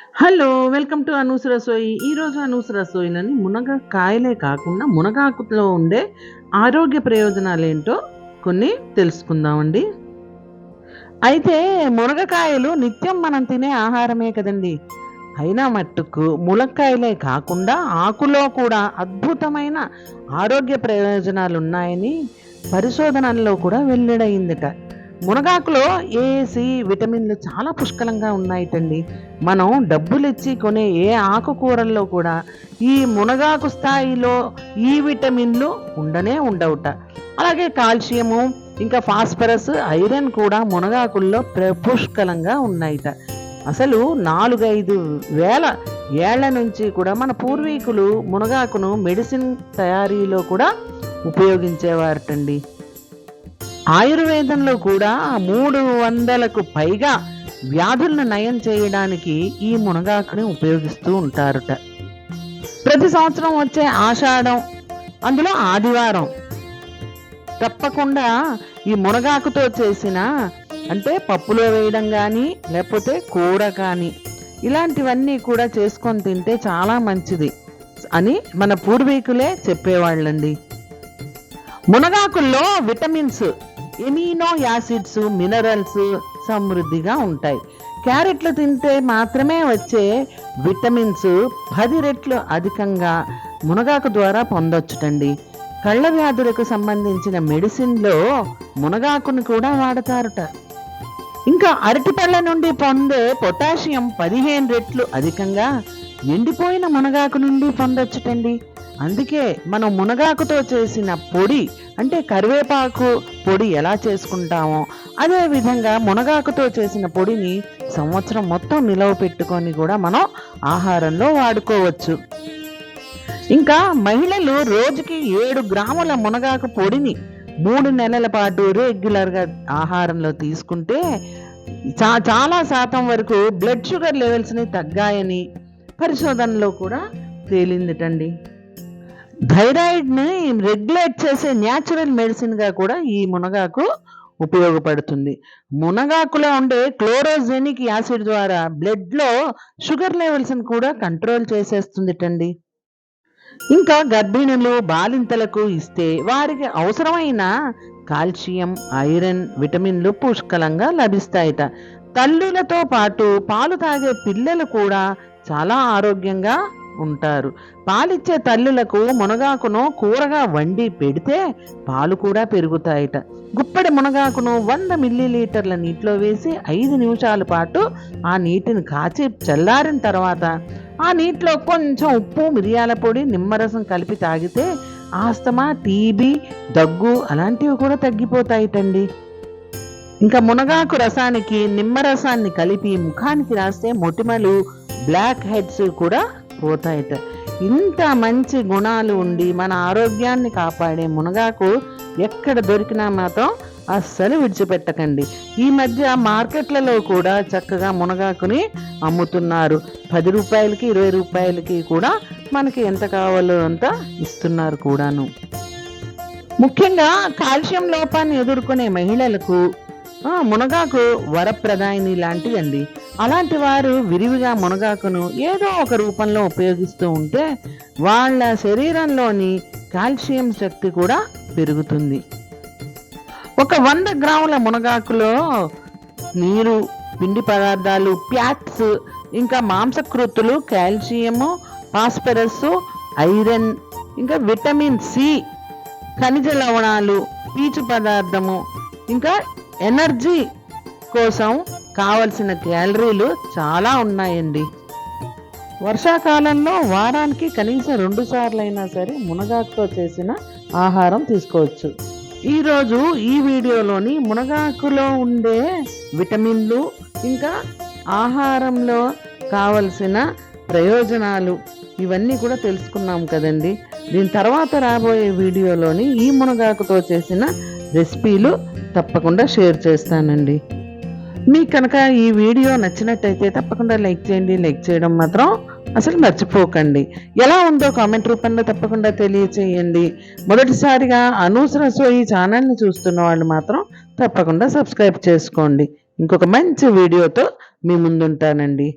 Hello welcome to Anu's Rasoi. ఈరోజు అనూస్ రసోయిలని మునగకాయలే కాకుండా మునగాకులో ఉండే ఆరోగ్య ప్రయోజనాలు ఏంటో కొన్ని తెలుసుకుందామండి. అయితే మునగకాయలు నిత్యం మనం తినే ఆహారమే కదండి. అయినా మట్టుకు ములక్కాయలే కాకుండా ఆకులో కూడా అద్భుతమైన ఆరోగ్య ప్రయోజనాలు ఉన్నాయని పరిశోధనల్లో కూడా వెల్లడైందట. మునగాకులో ఏసి విటమిన్లు చాలా పుష్కలంగా ఉన్నాయిటండి. మనం డబ్బులు ఇచ్చి కొనే ఏ ఆకుకూరల్లో కూడా ఈ మునగాకు స్థాయిలో ఈ విటమిన్లు ఉండనే ఉండవుట. అలాగే కాల్షియము ఇంకా ఫాస్ఫరస్ ఐరన్ కూడా మునగాకుల్లో ప్ర- పుష్కలంగా ఉన్నాయిట. అసలు నాలుగైదు వేల ఏళ్ళ నుంచి కూడా మన పూర్వీకులు మునగాకును మెడిసిన్ తయారీలో కూడా ఉపయోగించేవారటండి. ఆయుర్వేదంలో కూడా మూడు వందలకు పైగా వ్యాధులను నయం చేయడానికి ఈ మునగాకుని ఉపయోగిస్తూ ఉంటారట. ప్రతి సంవత్సరం వచ్చే ఆషాఢం అందులో ఆదివారం. తప్పకుండా ఈ మునగాకుతో చేసిన అంటే పప్పులో వేయడం కానీ లేకపోతే కూర కానీ ఇలాంటివన్నీ కూడా చేసుకొని తింటే చాలా మంచిది అని మన పూర్వీకులే చెప్పేవాళ్ళండి. మునగాకుల్లో విటమిన్స్ ఎమినో యాసిడ్స్ మినరల్స్ సమృద్ధిగా ఉంటాయి. క్యారెట్లు తింటే మాత్రమే వచ్చే విటమిన్స్ పది రెట్లు అధికంగా మునగాకు ద్వారా పొందొచ్చుటండి. కళ్ళ వ్యాధులకు సంబంధించిన మెడిసిన్లో మునగాకును కూడా వాడతారట. ఇంకా అరటిపళ్ళ నుండి పొందే పొటాషియం పదిహేను రెట్లు అధికంగా ఎండిపోయిన మునగాకు నుండి పొందొచ్చుటండి. అందుకే మనం మునగాకుతో చేసిన పొడి అంటే కరివేపాకు పొడి ఎలా చేసుకుంటామో అదే విధంగా మునగాకుతో చేసిన పొడిని సంవత్సరం మొత్తం నిలవ పెట్టుకొని కూడా మనం ఆహారంలో వాడుకోవచ్చు. ఇంకా మహిళలు రోజుకి ఏడు గ్రాముల మునగాకు పొడిని మూడు నెలల పాటు రెగ్యులర్గా ఆహారంలో తీసుకుంటే చా చాలా శాతం వరకు బ్లడ్ షుగర్ లెవెల్స్ని తగ్గాయని పరిశోధనలో కూడా తేలిందిటండి. థైరాయిడ్ని రెగ్యులేట్ చేసే న్యాచురల్ మెడిసిన్గా కూడా ఈ మునగాకు ఉపయోగపడుతుంది. మునగాకులో ఉండే క్లోరోజెనిక్ యాసిడ్ ద్వారా బ్లడ్లో షుగర్ లెవెల్స్ని కూడా కంట్రోల్ చేసేస్తుందిటండి ఇంకా గర్భిణులు బాలింతలకు ఇస్తే వారికి అవసరమైన కాల్షియం ఐరన్ విటమిన్లు పుష్కలంగా లభిస్తాయట. తల్లులతో పాటు పాలు తాగే పిల్లలు కూడా చాలా ఆరోగ్యంగా ఉంటారు. పాలిచ్చే తల్లులకు మునగాకును కూరగా వండి పెడితే పాలు కూడా పెరుగుతాయట. గుప్పడి మునగాకును వంద మిల్లీలీటర్ల నీటిలో వేసి ఐదు నిమిషాల పాటు ఆ నీటిని కాచి చల్లారిన తర్వాత ఆ నీటిలో కొంచెం ఉప్పు మిరియాల పొడి నిమ్మరసం కలిపి తాగితే ఆస్తమా టీబీ దగ్గు అలాంటివి కూడా తగ్గిపోతాయిటండి. ఇంకా మునగాకు రసానికి నిమ్మరసాన్ని కలిపి ముఖానికి రాస్తే మొటిమలు బ్లాక్ హెడ్స్ కూడా పోతాయట. ఇంత మంచి గుణాలు ఉండి మన ఆరోగ్యాన్ని కాపాడే మునగాకు ఎక్కడ దొరికినా మాత్రం అస్సలు విడిచిపెట్టకండి. ఈ మధ్య మార్కెట్లలో కూడా చక్కగా మునగాకుని అమ్ముతున్నారు. పది రూపాయలకి ఇరవై రూపాయలకి కూడా మనకి ఎంత కావాలో అంత ఇస్తున్నారు కూడాను. ముఖ్యంగా కాల్షియం లోపాన్ని ఎదుర్కొనే మహిళలకు ఆ, మునగాకు వరప్రదాయిని లాంటిదండి. అలాంటి వారు విరివిగా మునగాకును ఏదో ఒక రూపంలో ఉపయోగిస్తూ ఉంటే వాళ్ళ శరీరంలోని కాల్షియం శక్తి కూడా పెరుగుతుంది. ఒక వంద గ్రాముల మునగాకులో నీరు పిండి పదార్థాలు ప్యాట్స్ ఇంకా మాంసకృతులు కాల్షియము ఫాస్ఫరస్ ఐరన్ ఇంకా విటమిన్ సి ఖనిజ లవణాలు పీచు పదార్థము ఇంకా ఎనర్జీ కోసం కావలసిన క్యాలరీలు చాలా ఉన్నాయండి. వర్షాకాలంలో వారానికి కనీసం రెండు సార్లైనా సరే మునగాకుతో చేసిన ఆహారం తీసుకోవచ్చు. ఈరోజు ఈ వీడియోలోని మునగాకులో ఉండే విటమిన్లు ఇంకా ఆహారంలో కావలసిన ప్రయోజనాలు ఇవన్నీ కూడా తెలుసుకున్నాం కదండి. దీని తర్వాత రాబోయే వీడియోలోని ఈ మునగాకుతో చేసిన రెసిపీలు తప్పకుండా షేర్ చేస్తానండి. మీకు కనుక ఈ వీడియో నచ్చినట్టయితే తప్పకుండా లైక్ చేయండి. లైక్ చేయడం మాత్రం అసలు మర్చిపోకండి. ఎలా ఉందో కామెంట్ రూపంలో తప్పకుండా తెలియచేయండి. మొదటిసారిగా అనూసర సోయి ఛానల్ని చూస్తున్న వాళ్ళు మాత్రం తప్పకుండా సబ్స్క్రైబ్ చేసుకోండి. ఇంకొక మంచి వీడియోతో మీ ముందుంటానండి.